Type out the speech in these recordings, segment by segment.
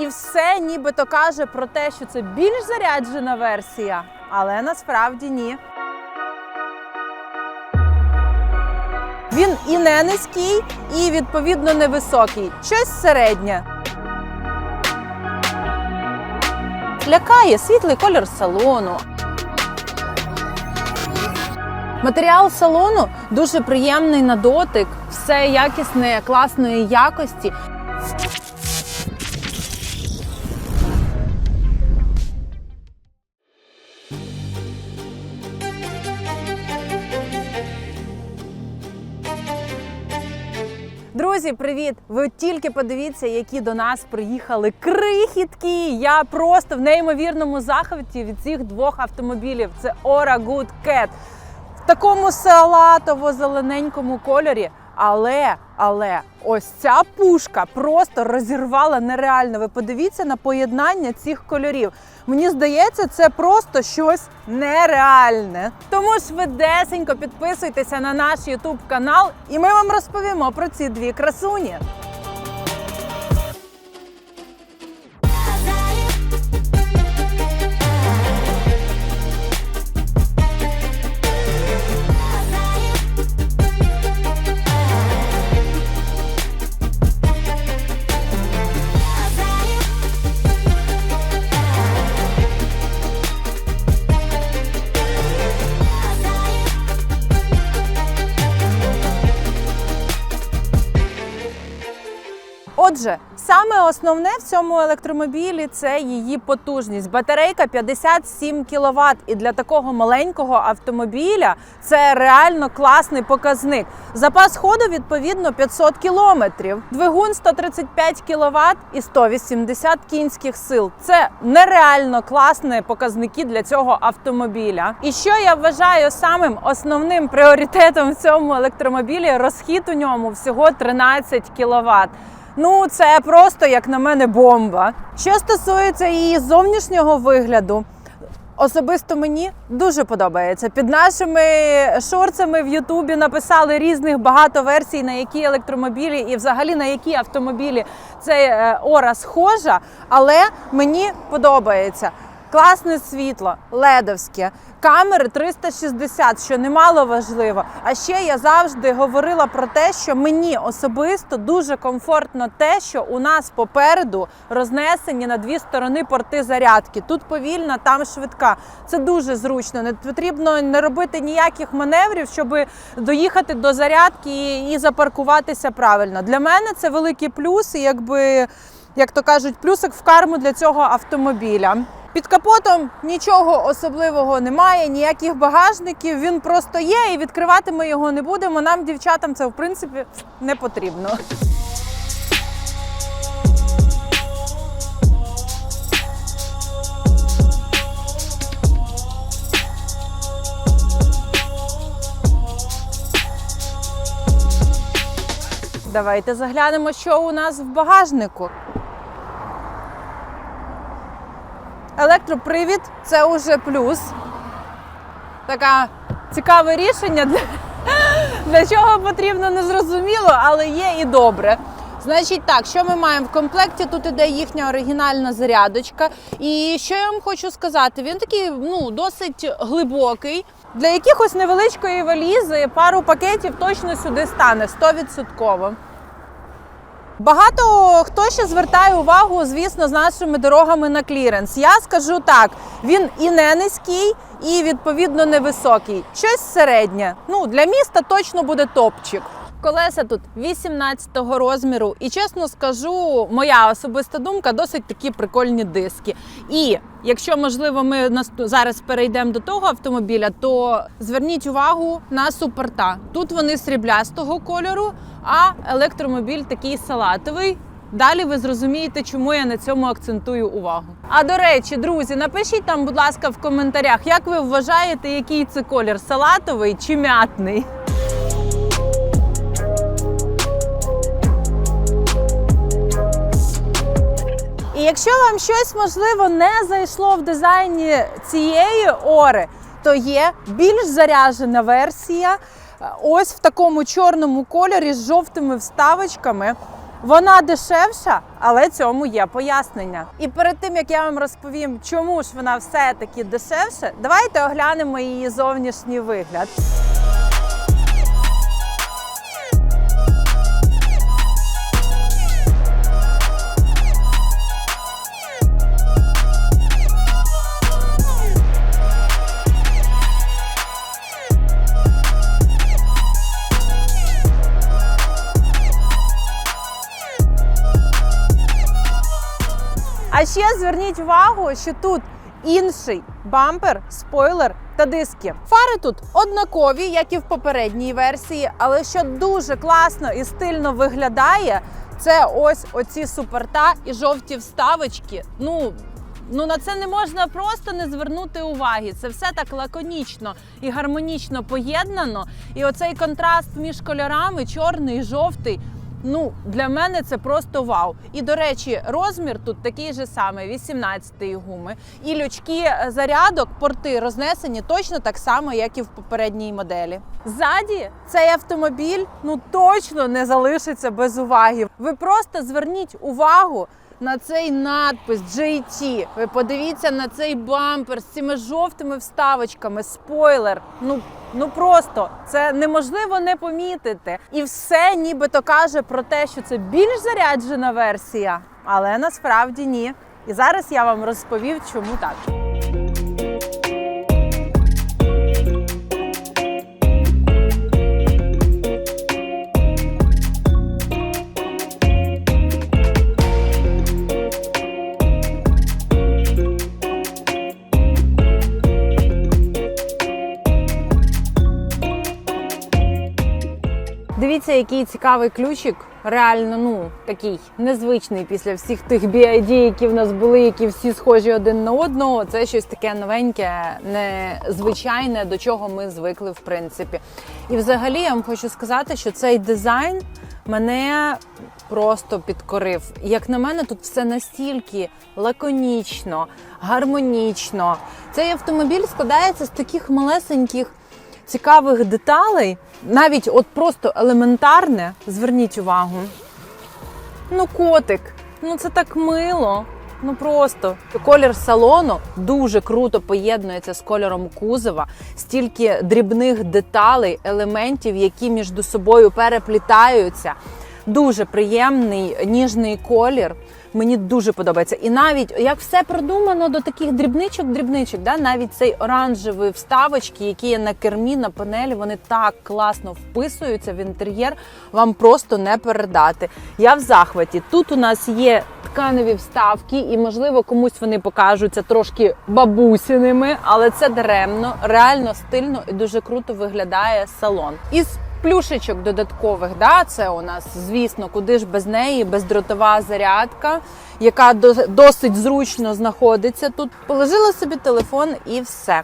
І все нібито каже про те, що це більш заряджена версія, але насправді ні. Він і не низький, і відповідно невисокий. Щось середнє. Лякає світлий колір салону. Матеріал салону дуже приємний на дотик, все якісне, класної якості. Друзі, привіт! Ви тільки подивіться, які до нас приїхали крихітки. Я просто в неймовірному захваті від цих двох автомобілів. Це Ora Good Cat в такому салатово-зелененькому кольорі. Але, але ось ця пушка просто розірвала нереально. Ви подивіться на поєднання цих кольорів. Мені здається, це просто щось нереальне. Тому швидесенько підписуйтеся на наш YouTube канал, і ми вам розповімо про ці дві красуні. Отже, саме основне в цьому електромобілі це її потужність. Батарейка 57 кВт. І для такого маленького автомобіля це реально класний показник. Запас ходу відповідно 500 км. Двигун 135 кВт і 180 кінських сил. Це нереально класні показники для цього автомобіля. І що я вважаю самим основним пріоритетом в цьому електромобілі розхід у ньому всього 13 кВт. Ну, це просто, як на мене, бомба. Що стосується її зовнішнього вигляду, особисто мені дуже подобається. Під нашими шорцами в Ютубі написали різних багато версій, на які електромобілі і взагалі на які автомобілі цей е, Ора схожа, але мені подобається. Класне світло, ледовське, камери 360, що немало важливо. А ще я завжди говорила про те, що мені особисто дуже комфортно те, що у нас попереду рознесені на дві сторони порти зарядки. Тут повільна, там швидка. Це дуже зручно. Не потрібно не робити ніяких маневрів, щоб доїхати до зарядки і, запаркуватися правильно. Для мене це великий плюс, і якби. Як то кажуть, плюсик в карму для цього автомобіля. Під капотом нічого особливого немає, ніяких багажників. Він просто є, і відкривати ми його не будемо. Нам, дівчатам, це в принципі не потрібно. Давайте заглянемо, що у нас в багажнику. Електропривід це уже плюс. Таке цікаве рішення. Для, для чого потрібно незрозуміло, але є і добре. Значить, так, що ми маємо в комплекті? Тут іде їхня оригінальна зарядочка. І що я вам хочу сказати, він такий ну, досить глибокий. Для якихось невеличкої валізи пару пакетів точно сюди стане 100%. Багато хто ще звертає увагу, звісно, з нашими дорогами на кліренс. Я скажу так: він і не низький, і відповідно невисокий. Щось середнє. Ну для міста точно буде топчик. Колеса тут 18-го розміру, і чесно скажу, моя особиста думка досить такі прикольні диски. І якщо можливо ми зараз перейдемо до того автомобіля, то зверніть увагу на супорта. Тут вони сріблястого кольору, а електромобіль такий салатовий. Далі ви зрозумієте, чому я на цьому акцентую увагу. А до речі, друзі, напишіть там, будь ласка, в коментарях, як ви вважаєте, який це колір салатовий чи м'ятний. І якщо вам щось можливо не зайшло в дизайні цієї ори, то є більш заряджена версія. Ось в такому чорному кольорі з жовтими вставочками. Вона дешевша, але цьому є пояснення. І перед тим як я вам розповім, чому ж вона все-таки дешевша, давайте оглянемо її зовнішній вигляд. Зверніть увагу, що тут інший бампер, спойлер та диски. Фари тут однакові, як і в попередній версії, але що дуже класно і стильно виглядає, це ось оці суперта і жовті вставочки. Ну. Ну на це не можна просто не звернути уваги. Це все так лаконічно і гармонічно поєднано. І оцей контраст між кольорами, чорний і жовтий. Ну, для мене це просто вау. І до речі, розмір тут такий же самий, 18-ї гуми. І лючки е, зарядок, порти рознесені точно так само, як і в попередній моделі. Ззаді цей автомобіль ну точно не залишиться без уваги. Ви просто зверніть увагу. На цей надпис JT. Ви подивіться на цей бампер з цими жовтими вставочками, спойлер. Ну ну просто це неможливо не помітити. І все нібито каже про те, що це більш заряджена версія, але насправді ні. І зараз я вам розповів, чому так. Дивіться, який цікавий ключик. Реально, ну такий незвичний після всіх тих BID, які в нас були, які всі схожі один на одного. Це щось таке новеньке, незвичайне, до чого ми звикли, в принципі. І взагалі я вам хочу сказати, що цей дизайн мене просто підкорив. Як на мене, тут все настільки лаконічно, гармонічно. Цей автомобіль складається з таких малесеньких цікавих деталей, навіть от просто елементарне, зверніть увагу. Ну, котик, ну це так мило. Ну просто колір салону дуже круто поєднується з кольором кузова, стільки дрібних деталей, елементів, які між собою переплітаються. Дуже приємний ніжний колір. Мені дуже подобається. І навіть як все продумано до таких дрібничок-дрібничок, да? навіть цей оранжевий вставочки, які є на кермі, на панелі, вони так класно вписуються в інтер'єр, вам просто не передати. Я в захваті. Тут у нас є тканеві вставки, і, можливо, комусь вони покажуться трошки бабусіними, але це даремно, реально стильно і дуже круто виглядає салон. Із плюшечок додаткових. Да, Це у нас, звісно, куди ж без неї, бездротова зарядка, яка досить зручно знаходиться тут. Положила собі телефон і все.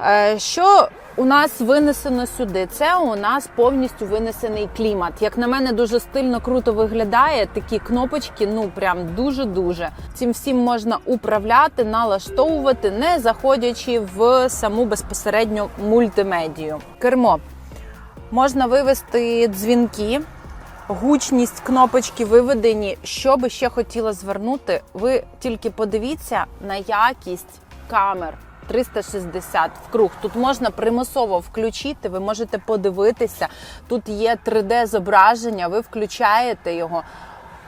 Е, що у нас винесено сюди? Це у нас повністю винесений клімат. Як на мене, дуже стильно круто виглядає. Такі кнопочки, ну прям дуже-дуже. Цим всім можна управляти, налаштовувати, не заходячи в саму безпосередньо мультимедію. Кермо можна вивести дзвінки, гучність кнопочки виведені. Що би ще хотіла звернути, ви тільки подивіться на якість камер. 360 в круг. Тут можна примусово включити, ви можете подивитися. Тут є 3D-зображення, ви включаєте його,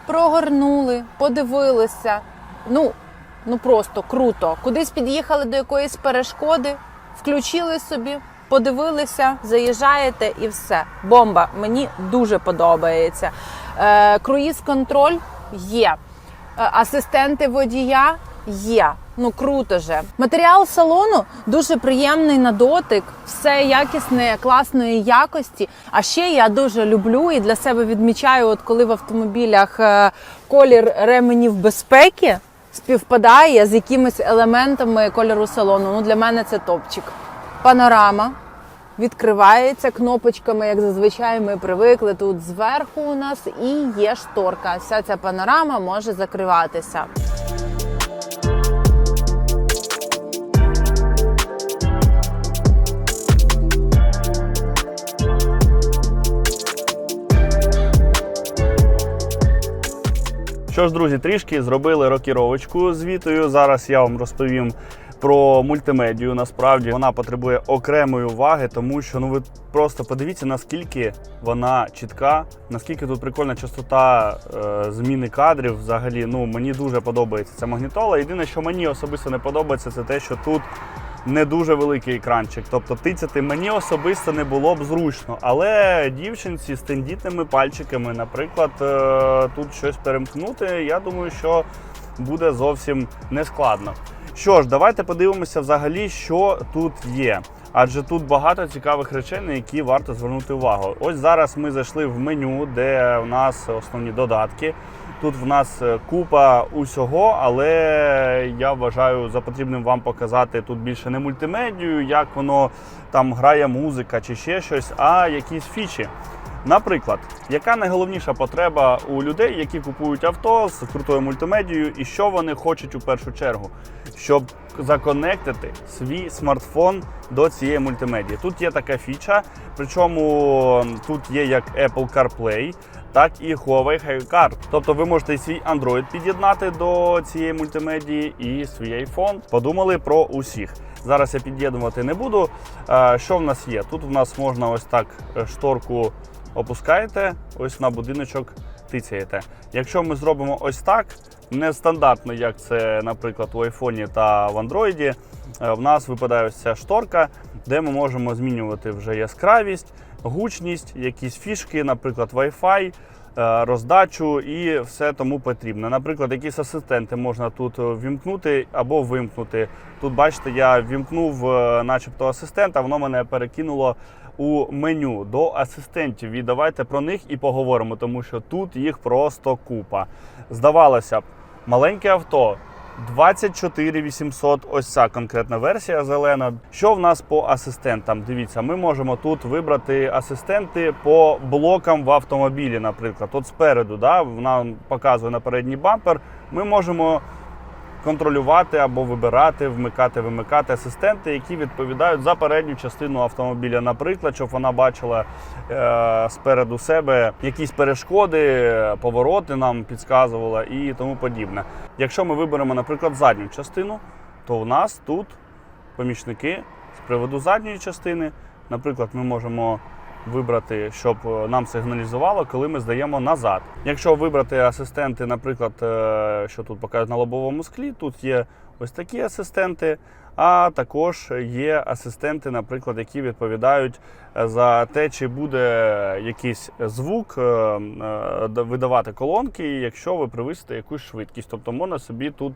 прогорнули, подивилися. Ну, ну просто круто. Кудись під'їхали до якоїсь перешкоди, включили собі подивилися, заїжджаєте і все. Бомба! Мені дуже подобається. Е, Круїз-контроль є. Е, асистенти водія є. Ну круто же. Матеріал салону дуже приємний на дотик, все якісне, класної якості. А ще я дуже люблю і для себе відмічаю, от коли в автомобілях е, колір ременів безпеки співпадає з якимись елементами кольору салону. Ну для мене це топчик панорама. Відкривається кнопочками, як зазвичай ми привикли. Тут зверху у нас і є шторка. Вся ця панорама може закриватися. Що ж, друзі, трішки зробили рокіровочку з Вітою. Зараз я вам розповім про мультимедію. Насправді вона потребує окремої уваги, тому що ну ви просто подивіться, наскільки вона чітка, наскільки тут прикольна частота е, зміни кадрів. Взагалі, ну мені дуже подобається ця магнітола. Єдине, що мені особисто не подобається, це те, що тут. Не дуже великий екранчик, тобто тицяти мені особисто не було б зручно. Але дівчинці з тендітними пальчиками, наприклад, е, тут щось перемкнути, я думаю, що буде зовсім не складно. Що ж, давайте подивимося взагалі, що тут є. Адже тут багато цікавих речей, на які варто звернути увагу. Ось зараз ми зайшли в меню, де у нас основні додатки. Тут в нас е, купа усього, але я вважаю за потрібним вам показати тут більше не мультимедію, як воно там грає музика чи ще щось, а якісь фічі. Наприклад, яка найголовніша потреба у людей, які купують авто з крутою мультимедією, і що вони хочуть у першу чергу, щоб законектити свій смартфон до цієї мультимедії. Тут є така фіча, причому тут є як Apple CarPlay, так і Huawei HiCard. Тобто ви можете свій Android під'єднати до цієї мультимедії і свій iPhone. Подумали про усіх. Зараз я під'єднувати не буду. Е, Що в нас є? Тут в нас можна ось так е, шторку опускаєте, ось на будиночок тицяєте. Якщо ми зробимо ось так, нестандартно, як це, наприклад, у айфоні та в андроїді, е, в нас випадає ось ця шторка, де ми можемо змінювати вже яскравість, гучність, якісь фішки, наприклад, Wi-Fi. Е, Роздачу і все тому потрібне. Наприклад, якісь асистенти можна тут вімкнути або вимкнути. Тут, бачите, я вімкнув, е, начебто, асистента, воно мене перекинуло у меню до асистентів. І давайте про них і поговоримо, тому що тут їх просто купа. Здавалося б, маленьке авто. 24 800, ось ця конкретна версія зелена. Що в нас по асистентам? Дивіться, ми можемо тут вибрати асистенти по блокам в автомобілі, наприклад. От спереду, да, вона показує на передній бампер. Ми можемо контролювати або вибирати, вмикати, вимикати асистенти, які відповідають за передню частину автомобіля. Наприклад, щоб вона бачила е, спереду себе якісь перешкоди, повороти нам підказувала і тому подібне. Якщо ми виберемо, наприклад, задню частину, то в нас тут помічники з приводу задньої частини. Наприклад, ми можемо вибрати, щоб е, нам сигналізувало, коли ми здаємо назад. Якщо вибрати асистенти, наприклад, е, що тут показують на лобовому склі, тут є ось такі асистенти. А також є асистенти, наприклад, які відповідають е, за те, чи буде якийсь звук видавати колонки, якщо ви привисите якусь швидкість. Тобто можна собі тут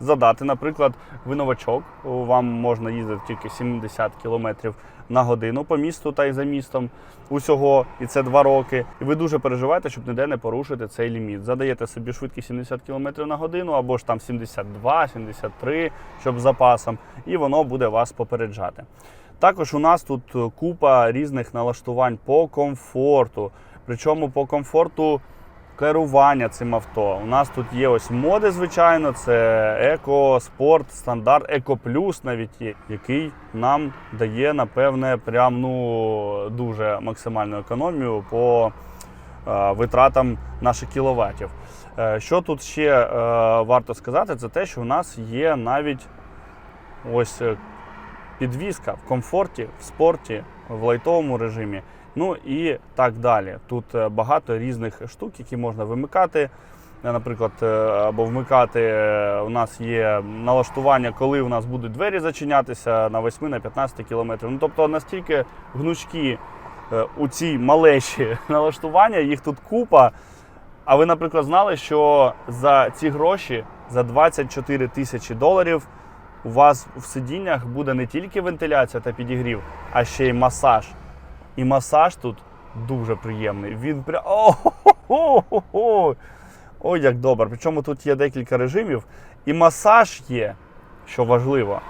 задати, наприклад, ви новачок, вам можна їздити тільки 70 км на годину по місту та й за містом усього, і це два роки. І ви дуже переживаєте, щоб ніде не порушити цей ліміт. Задаєте собі швидкість 70 км на годину або ж там 72, 73, щоб запасом, і воно буде вас попереджати. Також у нас тут купа різних налаштувань по комфорту. Причому по комфорту керування цим авто. У нас тут є ось моди, звичайно, це еко, спорт, стандарт, еко плюс навіть який нам дає, напевне, прям ну дуже максимальну економію по е, витратам наших кіловатів. Е, Що тут ще е, варто сказати, це те, що у нас є навіть ось е, підвізка в комфорті, в спорті, в лайтовому режимі. Ну і так далі. Тут е, багато різних штук, які можна вимикати. Е, Наприклад, е, або вмикати у нас є налаштування, коли у нас будуть двері зачинятися на 8 на 15 кілометрів. Ну тобто настільки гнучкі у ці малеші налаштування, їх тут купа. А ви, наприклад, знали, що за ці гроші, за 24 тисячі доларів, у вас в сидіннях буде не тільки вентиляція та підігрів, а ще й масаж. І масаж тут дуже приємний. Він прям. Ой, як добре. Причому тут є декілька режимів. І масаж є, що важливо,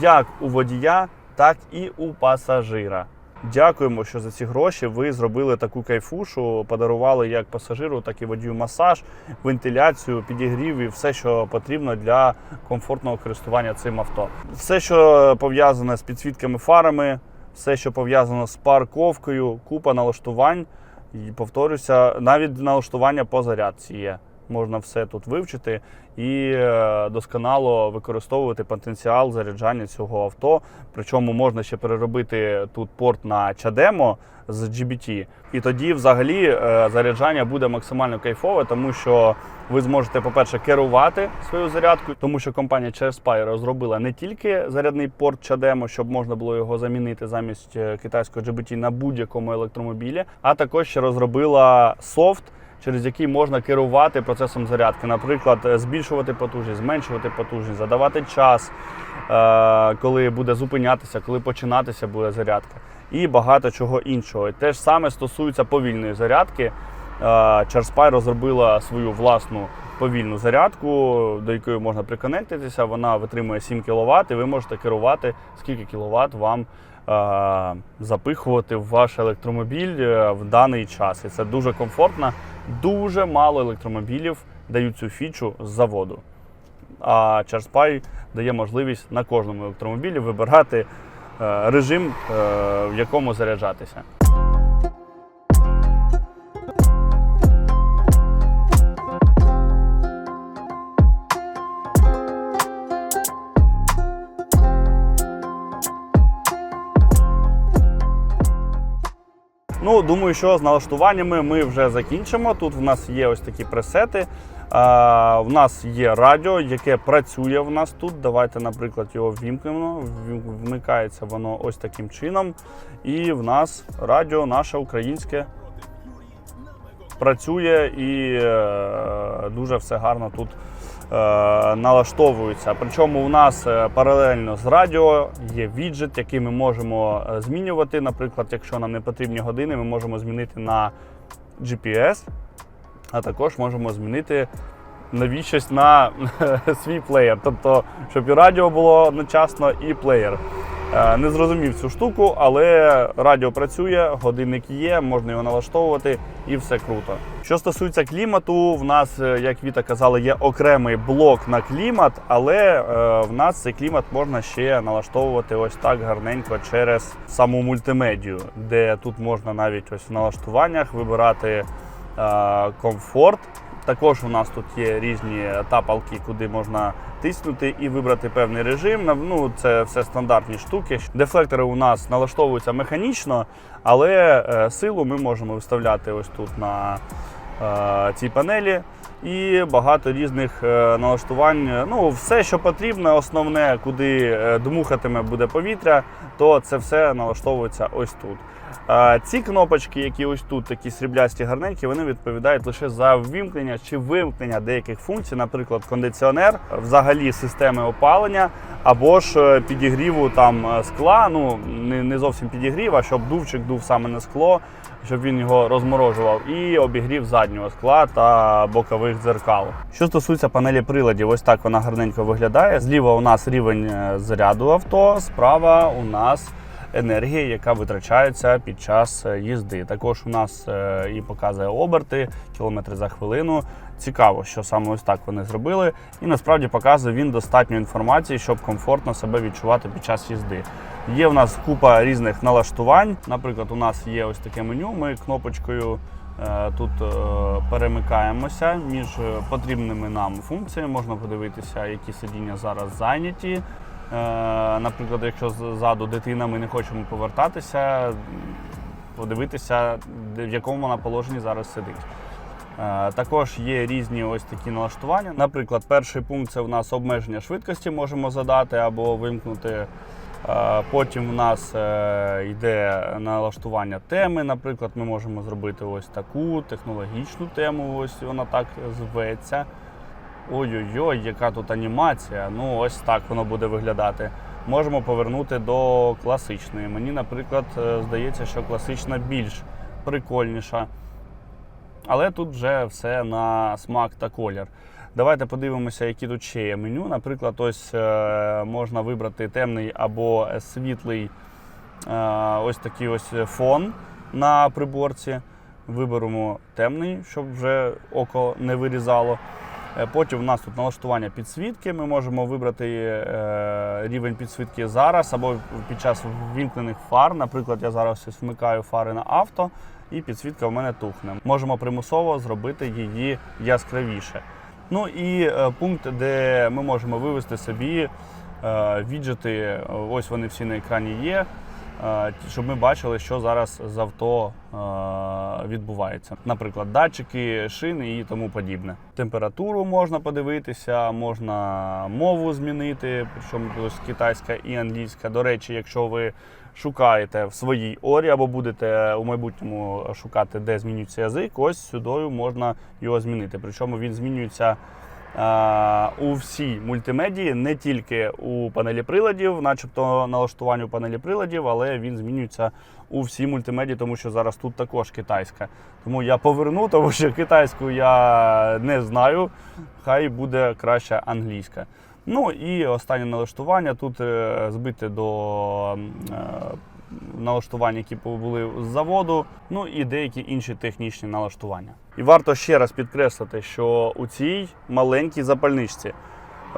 як у водія, так і у пасажира. Дякуємо, що за ці гроші ви зробили таку кайфушу, подарували як пасажиру, так і водію масаж, вентиляцію, підігрів і все, що потрібно для комфортного користування цим авто. Все, що пов'язане з підсвітками фарами, все, що пов'язано з парковкою, купа налаштувань. І повторюся, навіть налаштування по зарядці є. Можна все тут вивчити і е, досконало використовувати потенціал заряджання цього авто. Причому можна ще переробити тут порт на CHAdeMO з GBT. І тоді, взагалі, е, заряджання буде максимально кайфове, тому що ви зможете, по-перше, керувати свою зарядку, тому що компанія ChargeSpy розробила не тільки зарядний порт CHAdeMO, щоб можна було його замінити замість е, китайського GBT на будь-якому електромобілі, а також ще розробила софт. Через який можна керувати процесом зарядки, наприклад, е, збільшувати потужність, зменшувати потужність, задавати час, е, коли буде зупинятися, коли починатися буде зарядка, і багато чого іншого. Те ж саме стосується повільної зарядки. ChargeSpy розробила свою власну повільну зарядку, до якої можна приконектитися. Вона витримує 7 кВт, і ви можете керувати, скільки кВт вам запихувати в ваш електромобіль е, в даний час. І це дуже комфортно. Дуже мало електромобілів дають цю фічу з заводу. А ChargeSpy дає можливість на кожному електромобілі вибирати е, режим, е, в якому заряджатися. Що з налаштуваннями ми вже закінчимо. Тут в нас є ось такі пресети. В нас є радіо, яке працює в нас тут. Давайте, наприклад, його ввімкнемо. Вмикається воно ось таким чином. І в нас радіо наше українське працює і е, дуже все гарно тут е, налаштовується. Причому у нас е, паралельно з радіо є віджит, який ми можемо е, змінювати. Наприклад, якщо нам не потрібні години, ми можемо змінити на GPS, а також можемо змінити навіщось на свій плеєр. Тобто, щоб і радіо було одночасно, і плеєр. Е, Не зрозумів цю штуку, але радіо працює, годинник є, можна його налаштовувати і все круто. Що стосується клімату, в нас, е, як Віта казала, є окремий блок на клімат, але е, в нас цей клімат можна ще налаштовувати ось так гарненько через саму мультимедію, де тут можна навіть ось в налаштуваннях вибирати комфорт. Також у нас тут є різні тапалки, куди можна тиснути і вибрати певний режим. Ну, це все стандартні штуки. Дефлектори у нас налаштовуються механічно, але е, силу ми можемо виставляти ось тут на е, цій панелі. І багато різних е, налаштувань. Ну, все, що потрібно, основне, куди е, дмухатиме буде повітря, то це все налаштовується ось тут. Ці кнопочки, які ось тут такі сріблясті гарненькі, вони відповідають лише за ввімкнення чи вимкнення деяких функцій, наприклад, кондиціонер, взагалі системи опалення, або ж е, підігріву там скла. Ну не зовсім підігрів, а щоб дувчик дув саме на скло, щоб він його розморожував, і обігрів заднього скла та бокових дзеркал. Що стосується панелі приладів, ось так вона гарненько виглядає. Зліва у нас рівень е, заряду авто, справа у нас енергія, яка витрачається під час е, їзди. Також у нас е, і показує оберти, кілометри за хвилину. Цікаво, що саме ось так вони зробили. І насправді показує він достатньо інформації, щоб комфортно себе відчувати під час їзди. Є в нас купа різних налаштувань. Наприклад, у нас є ось таке меню. Ми кнопочкою е, тут е, перемикаємося між е, потрібними нам функціями. Можна подивитися, які сидіння зараз зайняті. Наприклад, якщо ззаду дитина, ми не хочемо повертатися, подивитися, в якому вона положенні зараз сидить. Е, Також є різні ось такі налаштування. Наприклад, перший пункт це в нас обмеження швидкості можемо задати або вимкнути. Е, Потім в нас е, йде налаштування теми. Наприклад, ми можемо зробити ось таку технологічну тему. Ось вона так зветься. Ой-ой-ой, яка тут анімація. Ну, ось так воно буде виглядати. Можемо повернути до класичної. Мені, наприклад, здається, що класична більш прикольніша. Але тут вже все на смак та колір. Давайте подивимося, які тут ще є меню. Наприклад, ось е, можна вибрати темний або світлий е, ось такий ось фон на приборці. Виберемо темний, щоб вже око не вирізало. Е, Потім у нас тут налаштування підсвітки. Ми можемо вибрати рівень підсвітки зараз або під час ввімкнених фар. Наприклад, я зараз вмикаю фари на авто. І підсвітка в мене тухне. Можемо примусово зробити її яскравіше. Ну і е, пункт, де ми можемо вивести собі е, віджити, ось вони всі на екрані є, е, щоб ми бачили, що зараз з авто е, відбувається. Наприклад, датчики, шини і тому подібне. Температуру можна подивитися, можна мову змінити, причому китайська і англійська. До речі, якщо ви шукаєте в своїй орі або будете у майбутньому шукати, де змінюється язик, ось сюдою можна його змінити. Причому він змінюється у всій мультимедії, не тільки у панелі приладів, начебто налаштуванню панелі приладів, але він змінюється у всій мультимедії, тому що зараз тут також китайська. Тому я поверну, тому що китайську я не знаю. Хай буде краще англійська. Ну і останнє налаштування тут е, збите до е, які були з заводу, ну і деякі інші технічні налаштування. І варто ще раз підкреслити, що у цій маленькій запальничці,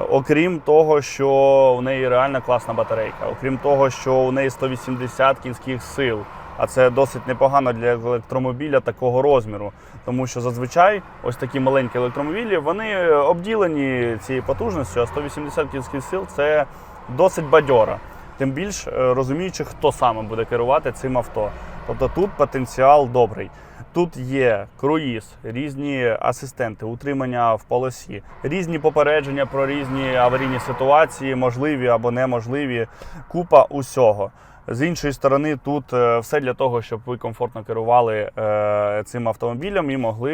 окрім того, що у неї реально класна батарейка, окрім того, що у неї 180 кінських сил, а це досить непогано для електромобіля такого розміру. Тому що зазвичай ось такі маленькі електромобілі вони обділені цією потужністю, а 180 кінських сил це досить бадьора. Тим більш е, розуміючи, хто саме буде керувати цим авто. Тобто тут потенціал добрий. Тут є круїз, різні асистенти, утримання в полосі, різні попередження про різні аварійні ситуації, можливі або неможливі. Купа усього. З іншої сторони, тут е, все для того, щоб ви комфортно керували е, цим автомобілем і могли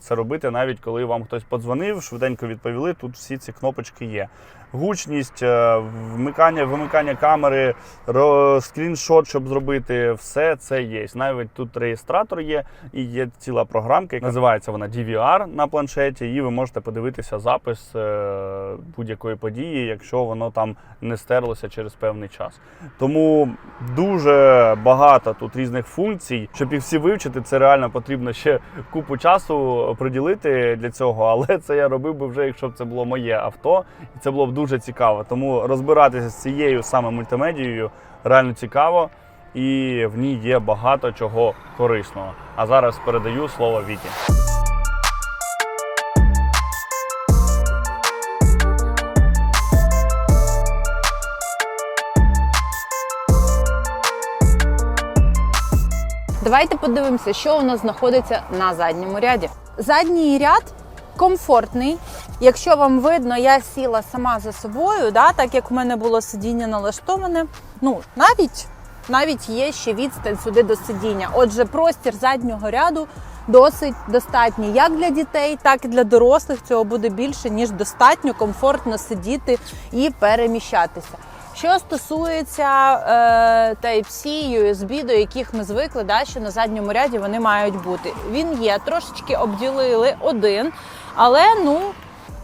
це робити навіть коли вам хтось подзвонив, швиденько відповіли. Тут всі ці кнопочки є. Гучність, е, вмикання, вимикання камери, скріншот, щоб зробити, все це є. Навіть тут реєстратор є і є ціла програмка, яка називається вона DVR на планшеті, і ви можете подивитися запис е, будь-якої події, якщо воно там не стерлося через певний час. Тому дуже багато тут різних функцій. Щоб їх всі вивчити, це реально потрібно ще купу часу приділити для цього. Але це я робив би вже, якщо б це було моє авто, і це було б дуже цікаво. Тому розбиратися з цією саме мультимедією реально цікаво, і в ній є багато чого корисного. А зараз передаю слово Віті. Давайте подивимося, що у нас знаходиться на задньому ряді. Задній ряд комфортний. Якщо вам видно, я сіла сама за собою, да, так як в мене було сидіння налаштоване. Ну, навіть, навіть є ще відстань сюди до сидіння. Отже, простір заднього ряду досить достатній як для дітей, так і для дорослих. Цього буде більше, ніж достатньо комфортно сидіти і переміщатися. Що стосується е, Type-C, USB, до яких ми звикли, да, що на задньому ряді вони мають бути. Він є, трошечки обділили один, але ну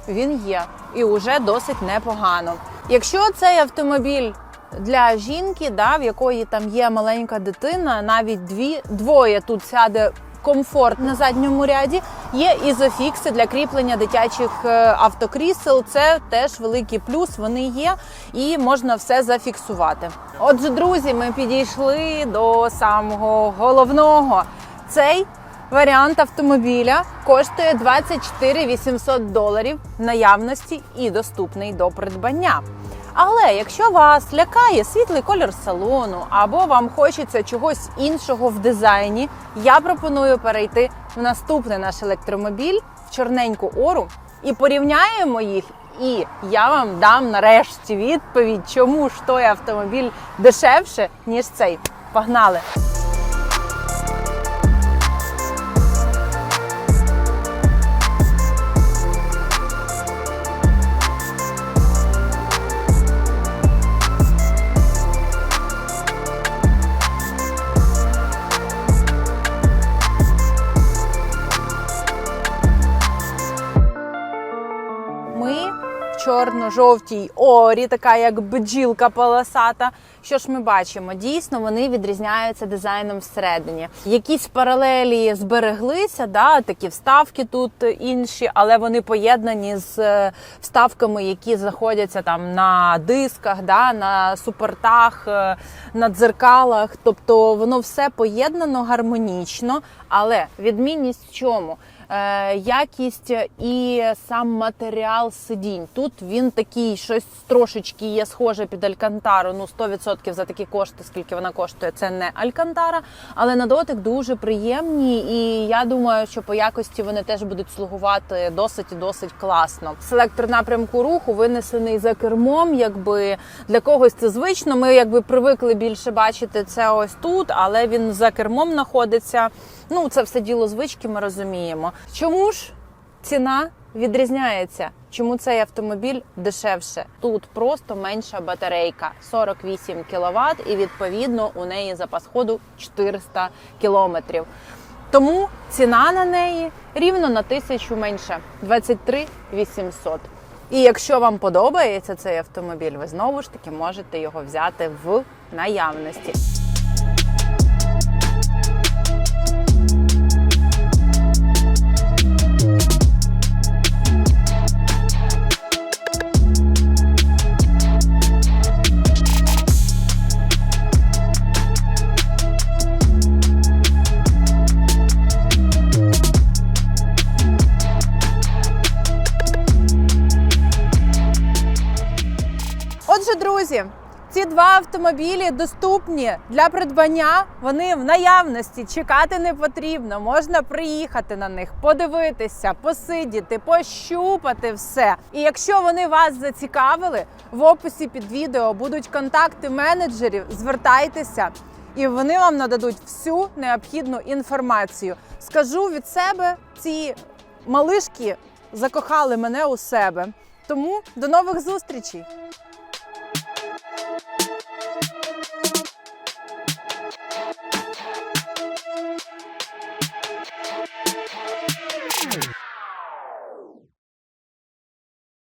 він є і вже досить непогано. Якщо цей автомобіль для жінки, да, в якої там є маленька дитина, навіть дві двоє тут сяде. Комфорт на задньому ряді є ізофікси для кріплення дитячих е, автокрісел. Це теж великий плюс. Вони є і можна все зафіксувати. Отже, друзі, ми підійшли до самого головного. Цей варіант автомобіля коштує 24 800 доларів наявності і доступний до придбання. Але якщо вас лякає світлий колір салону або вам хочеться чогось іншого в дизайні, я пропоную перейти в наступний наш електромобіль в чорненьку ору і порівняємо їх. І я вам дам нарешті відповідь, чому ж той автомобіль дешевше, ніж цей. Погнали! Чорно-жовтій орі, така як бджілка полосата. Що ж ми бачимо? Дійсно, вони відрізняються дизайном всередині. Якісь паралелі збереглися, да, такі вставки тут інші, але вони поєднані з е, вставками, які знаходяться там на дисках, да, на супортах, е, на дзеркалах. Тобто воно все поєднано гармонічно. Але відмінність в чому? Е, якість і сам матеріал сидінь. Тут він такий, щось трошечки є схоже під Алькантару. Ну 100% за такі кошти, скільки вона коштує, це не Алькантара, але на дотик дуже приємні, і я думаю, що по якості вони теж будуть слугувати досить і досить класно. Селектор напрямку руху винесений за кермом. Якби для когось це звично. Ми якби привикли більше бачити це ось тут, але він за кермом знаходиться. Ну, це все діло звички, ми розуміємо. Чому ж ціна відрізняється? Чому цей автомобіль дешевше? Тут просто менша батарейка 48 кВт, і відповідно у неї запас ходу 400 кілометрів. Тому ціна на неї рівно на тисячу менше 23 800. І якщо вам подобається цей автомобіль, ви знову ж таки можете його взяти в наявності. Друзі, ці два автомобілі доступні для придбання. Вони в наявності. Чекати не потрібно. Можна приїхати на них, подивитися, посидіти, пощупати все. І якщо вони вас зацікавили, в описі під відео будуть контакти менеджерів. Звертайтеся. І вони вам нададуть всю необхідну інформацію. Скажу від себе, ці малишки закохали мене у себе. Тому до нових зустрічей! Thank you.